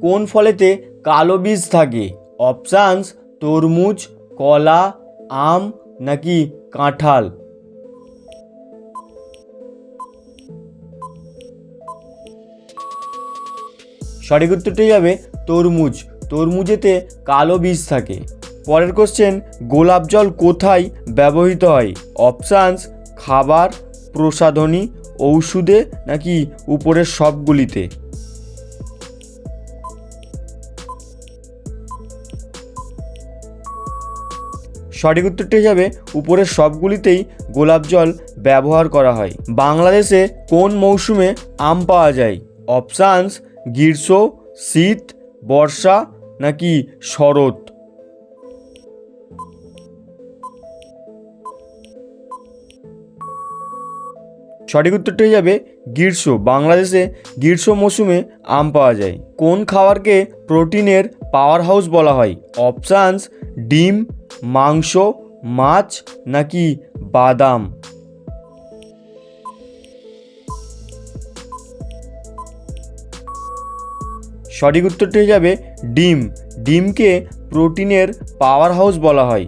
কোন ফলেতে কালো বীজ থাকে? অপশানস তরমুজ, কলা, আম নাকি কাঁঠাল? সঠিক উত্তরটি যাবে তরমুজ। তরমুজেতে কালো বীজ থাকে। পরের কোশ্চেন গোলাপ জল কোথায় ব্যবহৃত হয়? অপশানস খাবার, প্রসাধনী, ঔষধে নাকি উপরের সবগুলিতে? সঠিক উত্তরটি যাবে উপরের সবগুলিতেই গোলাপ জল ব্যবহার করা হয়। বাংলাদেশে কোন মৌসুমে আম পাওয়া যায়? অপশানস, গ্রীষ্ম, শীত, বর্ষা নাকি শরৎ? সঠিক উত্তরটি হয়ে যাবে গ্রীষ্ম। বাংলাদেশে গ্রীষ্ম মৌসুমে আম পাওয়া যায়। কোন খাবারকে প্রোটিনের পাওয়ার হাউস বলা হয়। অপশানস ডিম, মাংস, মাছ নাকি বাদাম? সঠিক উত্তরটি হয়ে যাবে ডিম। ডিমকে প্রোটিনের পাওয়ার হাউস বলা হয়।